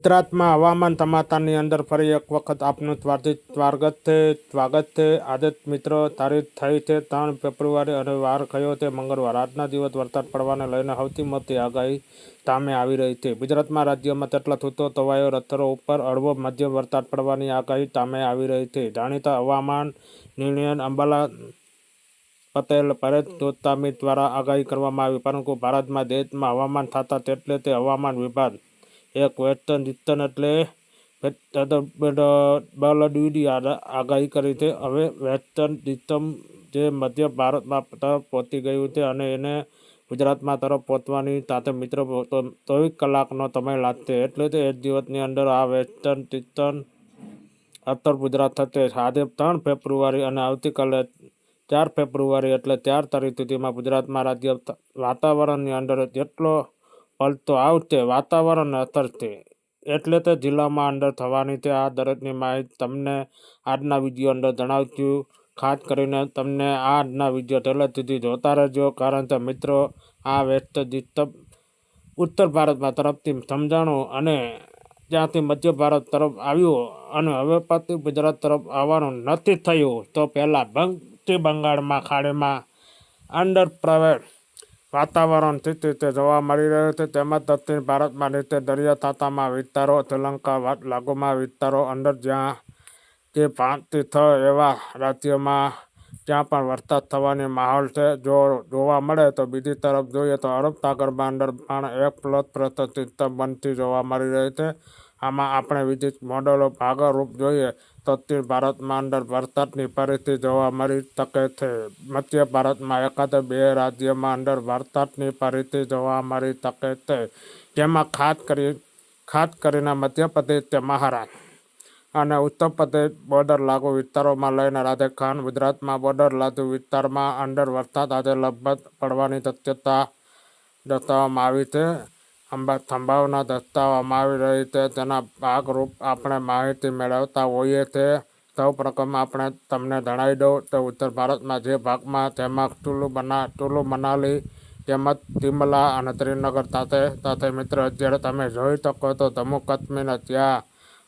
ગુજરાતમાં હવામાન તમાતાની અંદર ફરી એક વખત આપનું સ્વાગત સ્વાગત છે સ્વાગત છે. આજે મિત્રો તારીખ થઈ છે ત્રણ ફેબ્રુઆરી અને વાર કયો તે મંગળવાર. આજના દિવસ વરસાદ પડવાને લઈને સૌથી મોટી આગાહી સામે આવી રહી છે. ગુજરાતમાં રાજ્યમાં તેટલા થૂતો તવાયો, રથરો ઉપર હળવો મધ્યમ વરસાદ પડવાની આગાહી સામે આવી રહી છે. જાણીતા હવામાન નિર્ણય અંબાલા પટેલ પરેશ ગોતામી દ્વારા આગાહી કરવામાં આવી, પરંતુ ભારતમાં દેશમાં હવામાન થતા તેટલે તે હવામાન વિભાગ એક વેસ્ટર્ન ડિસ્ટર્ન એટલે બલડ્યુડી આગાહી કરી છે. હવે વેસ્ટર્ન ડિસ્ટર્ન જે મધ્ય ભારતમાં તરફ પહોંચી ગયું છે અને એને ગુજરાતમાં તરફ પહોંચવાની સાથે મિત્રો ચોવીસ કલાકનો સમય લાગશે. એટલે તે એક દિવસની અંદર આ વેસ્ટર્ન ડિસ્ટર્ન ઉત્તર ગુજરાત થશે. આજે ત્રણ ફેબ્રુઆરી અને આવતીકાલે ચાર ફેબ્રુઆરી એટલે ચાર તારીખ સુધીમાં ગુજરાતમાં રાજ્ય વાતાવરણની અંદર જેટલો પલટો આવતે વાતાવરણ અસર છે એટલે તે જિલ્લામાં અંદર થવાની છે આ દરેકની માહિતી તમને આજના વીડિયો અંદર જણાવ્યું ખાસ કરીને તમને આજના વીડિયો છેલ્લે સુધી જોતા રહેજો, કારણ કે મિત્રો, આ વેસ્ટ ઉત્તર ભારતમાં તરફથી સમજાણું અને ત્યાંથી મધ્ય ભારત તરફ આવ્યું અને હવે પછી ગુજરાત તરફ આવવાનું નથી થયું, તો પહેલાં બંગથી બંગાળમાં ખાડીમાં અંડર પ્રવેશ વાતાવરણ સ્થિતિ તે જોવા મળી રહ્યું છે. તેમજ દક્ષિણ ભારતમાં નીચે દરિયાકાંઠામાં વિસ્તારો, શ્રીલંકા લાગુમાં વિસ્તારો અંદર જ્યાં તે પાંચથી છ એવા રાજ્યોમાં ત્યાં પણ વરસાદ થવાની માહોલ છે. જો જોવા મળે તો બીજી તરફ જોઈએ તો અરબ સાગરમાં અંદર પણ એક પ્લસ પ્રતિશત બનતી જોવા મળી રહી છે. આમાં આપણે વિવિધ મોડેલો ભાગરૂપ જોઈએ દક્ષિણ ભારતમાં અંદર વરસાદની પરિસ્થિતિ જોવા મળી શકે છે. મધ્ય ભારતમાં એકાદ બે રાજ્યમાં અંદર વરસાદની પરિસ્થિતિ જોવા મળી શકે છે. જેમાં ખાસ કરી, ખાસ કરીને મધ્યપ્રદેશ તે મહારાષ્ટ્ર અને ઉત્તર પ્રદેશ બોર્ડર લાગુ વિસ્તારોમાં લઈને રાજસ્થાન, ગુજરાતમાં બોર્ડર લાગુ વિસ્તારમાં અંદર વરસાદ આજે લગભગ પડવાની શક્યતા દર્શાવવામાં આવી છે. અંબા સંભાવના દસ્તાવવામાં આવી રહી છે. તેના ભાગરૂપ આપણે માહિતી મેળવતા હોઈએ છીએ સૌ પ્રથમ આપણે તમને જણાવી દઉં તો ઉત્તર ભારતમાં જે ભાગમાં તેમાં ટુલુ બના, ટુલુ મનાલી તેમજ તિમલા અને ત્રિનગર સાથે સાથે મિત્રો, અત્યારે તમે જોઈ શકો તો જમ્મુ કાશ્મીર ત્યાં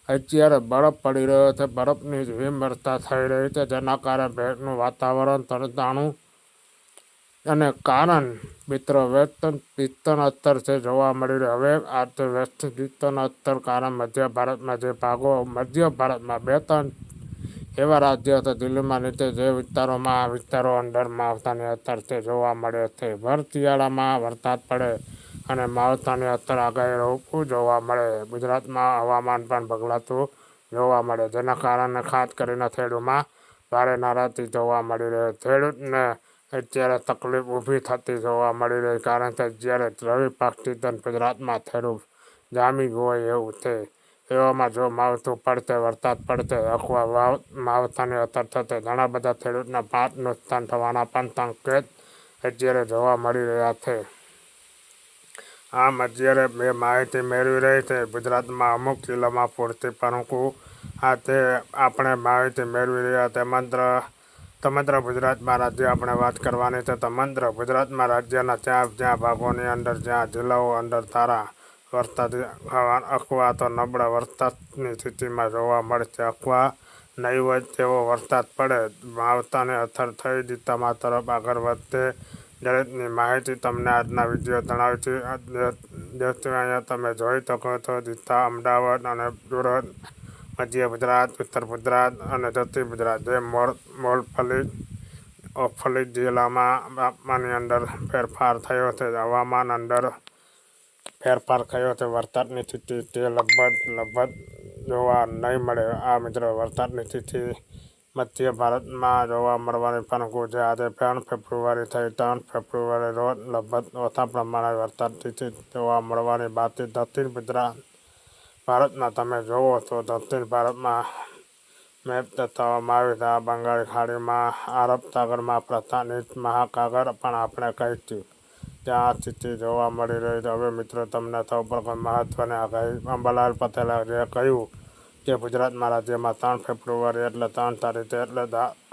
અત્યારે બરફ પડી રહ્યો છે. બરફની હિમવર્ષા થઈ રહી છે, જેના કારણે ભેટનું વાતાવરણ તરતાણું અને કારણ મિત્રો વેસ્ટર્ન પિત્તન અત્તર છે જોવા મળી રહ્યું હવે આ તો વેસ્ટ પિત્તન અત્તર કારણ મધ્ય ભારતમાં જે ભાગો, મધ્ય ભારતમાં બે ત્રણ એવા રાજ્યો હતા દિલ્હીમાં નીચે જે વિસ્તારોમાં, આ વિસ્તારો અંદરમાં આવતાની અસર છે જોવા મળે છે. ભર શિયાળામાં વરસાદ પડે અને માવઠાની અસર આગાહી રોકવું જોવા મળે. ગુજરાતમાં હવામાન પણ બગડાતું જોવા મળે. જેના કારણે ખાસ કરીને ખેડૂમાં ભારે નારાજગી જોવા મળી રહે. ખેડૂતને અત્યારે તકલીફ ઊભી થતી જોવા મળી રહી કારણ કે જ્યારે રવિ પાક સિઝન ગુજરાતમાં થયેલું જામી હોય એવું છે. એવામાં જો માવઠું પડતે, વરસાદ પડતે અથવા વાવ, માવઠાની અસર થતે ઘણા બધા ખેડૂતના પાક નુકસાન થવાના પણ સંકેત અત્યારે જોવા મળી રહ્યા છે. આમ અત્યારે બે માહિતી મેળવી રહી છે. ગુજરાતમાં અમુક જિલ્લામાં પૂરતી પરંતુ આ તે આપણે માહિતી મેળવી રહ્યા તે મંત્ર સમગ્ર ગુજરાતમાં રાજ્ય આપણે વાત કરવાની છે તમંત્ર ગુજરાતમાં રાજ્યના ત્યાં જ્યાં ભાગોની અંદર જ્યાં જિલ્લાઓ અંદર તારા વરસાદ અખવા તો નબળા વરસાદની સ્થિતિમાં જોવા મળે છે અખવા નહીવત તેવો વરસાદ પડે માવતાને અસર થઈ દિશામાં તરફ આગળ વધશે દરેકની માહિતી તમને આજના વીડિયો જણાવી છે અહીંયા તમે જોઈ શકો છો દિશા અમદાવાદ અને સુરત મધ્ય ગુજરાત, ઉત્તર ગુજરાત અને દક્ષિણ ગુજરાત. જે મોર મોરફલી ઓફલી જિલ્લામાં તાપમાનની અંદર ફેરફાર થયો છે. હવામાન અંદર ફેરફાર થયો છે. વરસાદની સ્થિતિ તે લગભગ લગભગ જોવા નહીં મળે. આ મિત્રો, વરસાદની સ્થિતિ મધ્ય ભારતમાં જોવા મળવાની પણ જે આજે ત્રણ ફેબ્રુઆરી થઈ. ત્રણ ફેબ્રુઆરી રોજ લગભગ ઓછા પ્રમાણે વરસાદની સ્થિતિ જોવા મળવાની બાકી. દક્ષિણ ગુજરાત ભારતમાં તમે જુઓ તો દક્ષિણ ભારતમાં મેપ દર્શાવવામાં આવી છે. આ બંગાળી ખાડીમાં આરબ સાગરમાં પ્રસ્થાનિત મહાકાગર પણ આપણે કહીશું ત્યાં સ્થિતિ જોવા મળી રહી છે. હવે મિત્રો, તમને સૌ પ્રથમ મહત્ત્વની આગાહી અંબાલાલ પટેલે જે કહ્યું કે ગુજરાતમાં રાજ્યમાં ત્રણ ફેબ્રુઆરી એટલે ત્રણ તારીખે એટલે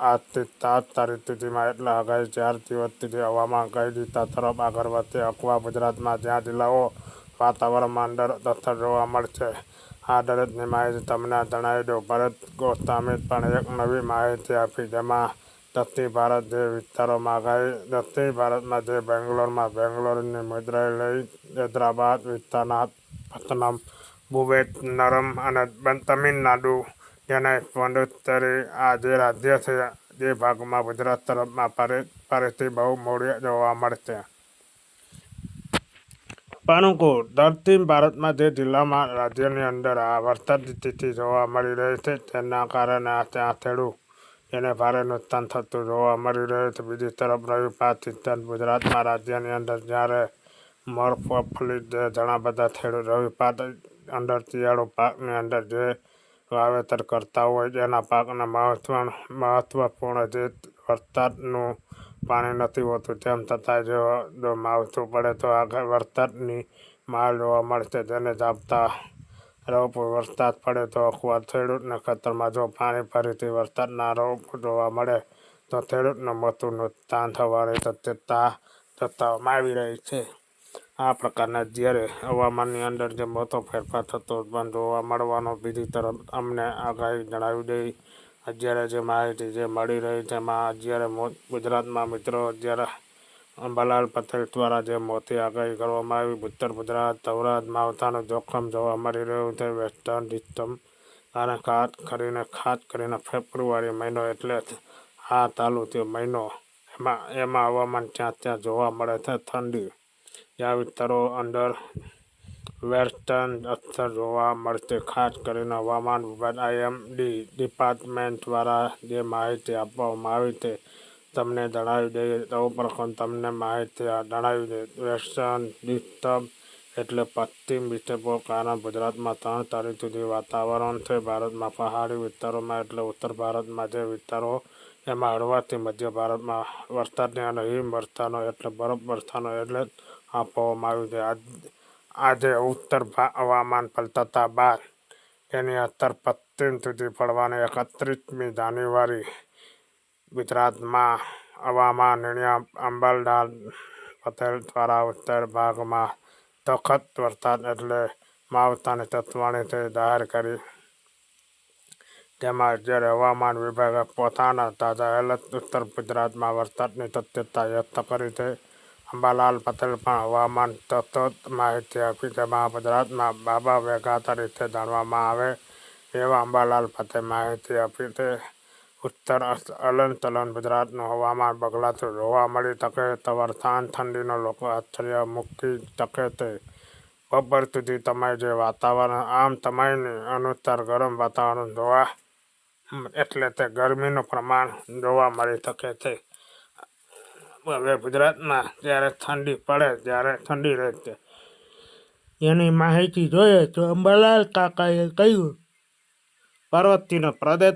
આજથી સાત તારીખ સુધીમાં એટલે આગાહી ચાર દિવસ સુધી હવામાન કઈ દિશા તરફ આગળ વધશે અકવા ગુજરાતમાં જ્યાં જિલ્લાઓ વાતાવરણમાં અંદર તથા જોવા મળશે. આ દરેકની માહિતી તમને જણાવી દઉં. ભરત ગોસ્વામી પણ એક નવી માહિતી આપી, જેમાં દક્ષિણ ભારત જે વિસ્તારોમાં ગઈ, દક્ષિણ ભારતમાં જે બેંગ્લોરમાં બેંગ્લોરની મુદ્રાએ લઈ હૈદરાબાદ વિસ્તારના પતનમ બુવેટ, નરમ અને તમિલનાડુ જેને પોંડુચેરી આ જે રાજ્ય છે જે ભાગમાં ગુજરાત તરફમાં પરી પરિસ્થિતિ બહુ મોડી જોવા મળશે. પરંતુ દક્ષિણ ભારતમાં જે જિલ્લામાં રાજ્યની અંદર આ વરસાદની સ્થિતિ જોવા મળી રહી છે, તેના કારણે આ ત્યાં ખેડૂત એને ભારે નુકસાન થતું જોવા મળી રહ્યું છે. બીજી તરફ રહ્યું પાકિસ્તાન ગુજરાતમાં રાજ્યની અંદર જ્યારે મગફળી ઘણા બધા ખેડૂત રવિ પાક અંદર શિયાળો પાકની અંદર જે વાવેતર કરતા હોય, તેના પાકના મહત્વ, મહત્વપૂર્ણ જે વરસાદનું પાણી નથી હોતું, તેમ છતાં જો જો માવઠું પડે તો આગળ વરસાદની માલ જોવા મળશે. જેને જાપતા રોપ વરસાદ પડે તો અખવા ખેડૂતને ખેતરમાં જો પાણી ફરીથી વરસાદના રોપ જોવા મળે તો ખેડૂતને મોટું નુકસાન થવાની શક્યતા જતાવવામાં આવી રહી છે. આ પ્રકારના જ્યારે હવામાનની અંદર જે મોટો ફેરફાર થતો પણ જોવા મળવાનો બીજી તરફ અમને આગાહી જણાવી દઈ અત્યારે જે માહિતી જે મળી રહી છે, એમાં અત્યારે ગુજરાતમાં મિત્રો અત્યારે અંબાલાલ પટેલ દ્વારા જે મોતી આગાહી કરવામાં આવી, ઉત્તર ગુજરાત, સૌરાષ્ટ્ર, માવઠાનું જોખમ જોવા મળી રહ્યું છે, વેસ્ટર્ન સિસ્ટમ અને ખાસ કરીને ખાસ કરીને ફેબ્રુઆરી મહિનો એટલે આ ચાલુ મહિનો એમાં એમાં હવામાન ત્યાં ત્યાં જોવા મળે છે, ઠંડી. જ્યાં વિસ્તારો અંદર વેસ્ટર્ન અસર જોવા મળશે ખાસ કરીને હવામાન વિભાગ આઈએમડી ડિપાર્ટમેન્ટ દ્વારા જે માહિતી આપવામાં આવી છે તમને જણાવી દઈએ સૌ પ્રથમ તમને માહિતી જણાવી દઈએ. વેસ્ટર્ન ડિસ્ટર્બ એટલે પશ્ચિમ વિક્ષેપો કારણ ગુજરાતમાં ત્રણ તારીખ સુધી વાતાવરણ છે. ભારતમાં પહાડી વિસ્તારોમાં એટલે ઉત્તર ભારતમાં જે વિસ્તારો, એમાં હળવાથી મધ્ય ભારતમાં વરસાદની અને હિમ વર્ષાનો એટલે બરફ વરસાદનો એટલે આપવામાં આવ્યું છે. આજ આજે ઉત્તર હવામાન પલટાતા બાદ તેની અસર પશ્ચિમ સુધી પડવાની એકત્રીસમી જાન્યુઆરી ગુજરાતમાં હવામાન નિર્ણય અંબાલાલ પટેલ દ્વારા ઉત્તર ભાગમાં સખત વરસાદ એટલે માવતાની ચેતવણી જાહેર કરી. તેમાં જ્યારે હવામાન વિભાગે પોતાના તાજા એલર્ટ ઉત્તર ગુજરાતમાં વરસાદની શક્યતા વ્યક્ત કરી છે અંબાલાલ પટેલ પણ હવામાન તત્વ માહિતી આપી જેમાં ગુજરાતમાં બાબા વેગા તરીકે જાણવામાં આવે એવા અંબાલાલ પટેલ માહિતી આપી છે ઉત્તર અલન તલન ગુજરાતનું હવામાન બગલાતું જોવા મળી શકે તો સાંજ ઠંડીનો લોકો આશ્ચર્ય મૂકી શકે તે. બપોર સુધી તમાય જે વાતાવરણ, આમ તમાયની અનુસાર ગરમ વાતાવરણ જોવા, એટલે તે ગરમીનું પ્રમાણ જોવા મળી શકે છે હવે ગુજરાતમાં જ્યારે ઠંડી પડે, ત્યારે ઠંડી રહેશે. એની માહિતી જોઈએ તો અંબાલાલ કાકાએ કહ્યું, પર્વતીનો પ્રદેશ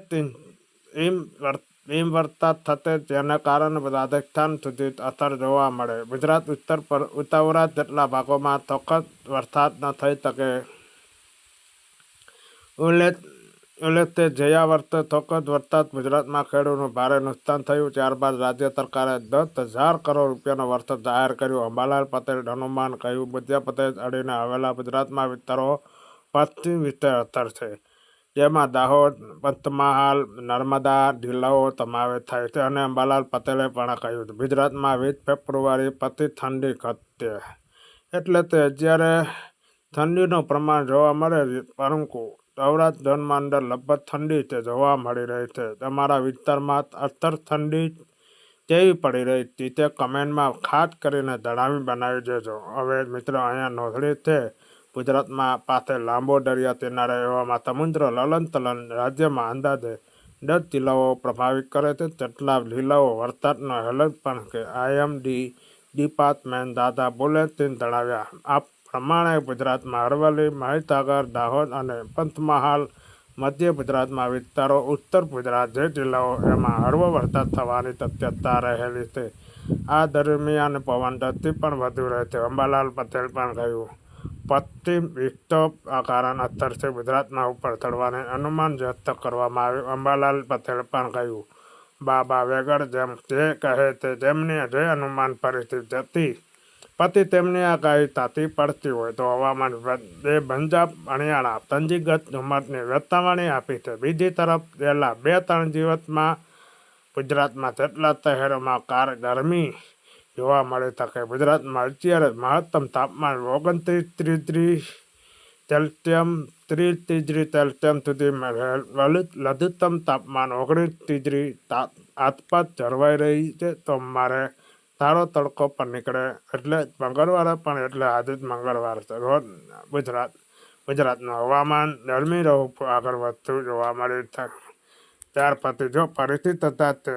હિમ વર- હિમ વરસાદ થશે જેના કારણે રાજસ્થાન સુધી અસર જોવા મળે. ગુજરાત ઉત્તર પર, ઉતાવળા જેટલા ભાગોમાં ચોક્કસ વરસાદ ન થઈ શકે. ઉલ્લેખ ઉલ્લેખે જયા વર્ષે ચોક્કસ વરસાદ ગુજરાતમાં ખેડૂતનું ભારે નુકસાન થયું. ત્યારબાદ રાજ્ય સરકારે દસ હજાર કરોડ રૂપિયાનો વરસાદ જાહેર કર્યો. અંબાલાલ પટેલ, હનુમાન કહ્યું મધ્યપ્રદેશ અડીને આવેલા ગુજરાતમાં વિસ્તારો પશ્ચિમ વિસ્તાર અસર છે. જેમાં દાહોદ, પંચમહાલ, નર્મદા જિલ્લાઓ સમાવેશ થાય છે. અને અંબાલાલ પટેલે પણ કહ્યું, ગુજરાતમાં વીસ ફેબ્રુઆરી પછી ઠંડી ઘટશે. એટલે તે જ્યારે ઠંડીનું પ્રમાણ જોવા મળે પરંતુ સૌરાષ્ટ્ર ઝોનમાં અંદર લગભગ ઠંડી છે જોવા મળી રહી છે. તમારા વિસ્તારમાં અત્તર ઠંડી કેવી પડી રહી હતી તે કમેન્ટમાં ખાસ કરીને જણાવી બનાવી દેજો હવે મિત્રો અહીંયા નોંધણી છે, ગુજરાતમાં પાસે લાંબો દરિયા કિનારે એવામાં સમુદ્ર લલન તલન રાજ્યમાં અંદાજે દસ જિલ્લાઓ પ્રભાવિત કરે છે. તેટલા જિલ્લાઓ વરસાદનો એલર્ટ પણ કે આઈએમડી ડિપાર્ટમેન્ટ દાદા બુલેટિન જણાવ્યા. આ પ્રમાણે ગુજરાતમાં અરવલ્લી, મહીસાગર, દાહોદ અને પંચમહાલ, મધ્ય ગુજરાતમાં વિસ્તારો, ઉત્તર ગુજરાત જે જિલ્લાઓ એમાં હળવો વરસાદ થવાની શક્યતા રહેલી છે. આ દરમિયાન પવન ગતિ પણ વધુ રહેશે અંબાલાલ પટેલ પણ કહ્યું, પશ્ચિમ વિક્ષોભ કારણ અસર છે. ગુજરાતના ઉપર ચડવાને અનુમાન વ્યક્ત કરવામાં આવ્યું. અંબાલાલ પટેલ પણ કહ્યું, બાબા વેગડ જેમ જે કહે તે જેમની જે અનુમાન પરિસ્થિતિ હતી પછી તેમની આગાહી તાતી પડતી હોય તો હવામાન વિભાગે પંજાબ હરિયાણા તંજીગત ધુમ્મસની ચેતવણી આપી છે. બીજી તરફ પહેલાં બે ત્રણ દિવસમાં ગુજરાતમાં જેટલા શહેરોમાં કાર ગરમી જોવા મળી શકે, ગુજરાતમાં અત્યારે મહત્તમ તાપમાન ઓગણત્રીસ ત્રીસ સેલ્સિયમ, ત્રીસ ડિગ્રી સેલ્સિયમ સુધી લઘુત્તમ તાપમાન ઓગણીસ ડિગ્રી આસપાસ જળવાઈ રહી છે. તો મારે સારો તડકો પણ નીકળે એટલે મંગળવારે પણ એટલે આજે જ મંગળવાર છે. રોજ ગુજરાત, ગુજરાતનું હવામાન ગરમી રહું આગળ વધતું જોવા મળે છે. ત્યાર પછી જો ફરીથી થતાં તે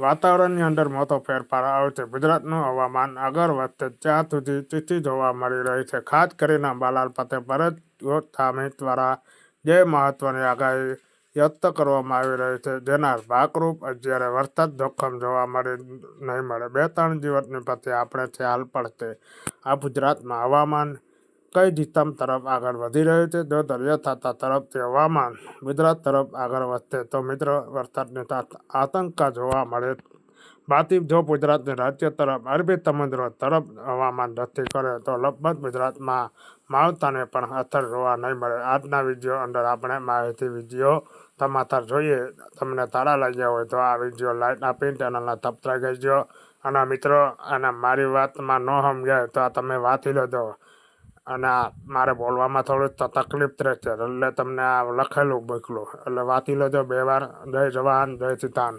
વાતાવરણની અંદર મોટો ફેરફાર આવશે. ગુજરાતનું હવામાન આગળ વધશે. ત્યાં સુધી તિથિ જોવા મળી રહી છે. ખાસ કરીને અંબાલાલ પતે ભરત ગોસ્વામી દ્વારા જે મહત્ત્વની આગાહી વ્યક્ત કરવામાં આવી રહી છે. જેના ભાગરૂપ અત્યારે વરસાદ જોખમ જોવા મળે નહીં મળે. બે ત્રણ દિવસની પછી આપણે ખ્યાલ પડશે આ ગુજરાતમાં હવામાન કઈ દિશા તરફ આગળ વધી રહ્યું છે? જો દરિયા થતા તરફથી હવામાન ગુજરાત તરફ આગળ વધશે તો મિત્રો વરસાદની આતંકા જોવા મળે બાકી જો ગુજરાતની રાજ્ય તરફ અરબી સમુદ્ર તરફ હવામાન નથી કરે તો લગભગ ગુજરાતમાં માવતાને પણ અસર જોવા નહીં મળે. આજના વીડિયો અંદર આપણે માહિતી વીડિયો સમાચાર જોઈએ. તમને સારા લાગ્યા હોય તો આ વીડિયો લાઈક આપી ચેનલને સબસ્ક્રાઈબ કરજો અને મિત્રો, અને મારી વાતમાં ન સમજાય તો આ તમે વાંચી લેજો. અને આ મારે બોલવામાં થોડું તકલીફ રહેશે એટલે તમને આ લખેલું મોકલું. એટલે વાંચી લેજો બે વાર. જય જવાન, જય કિસાન.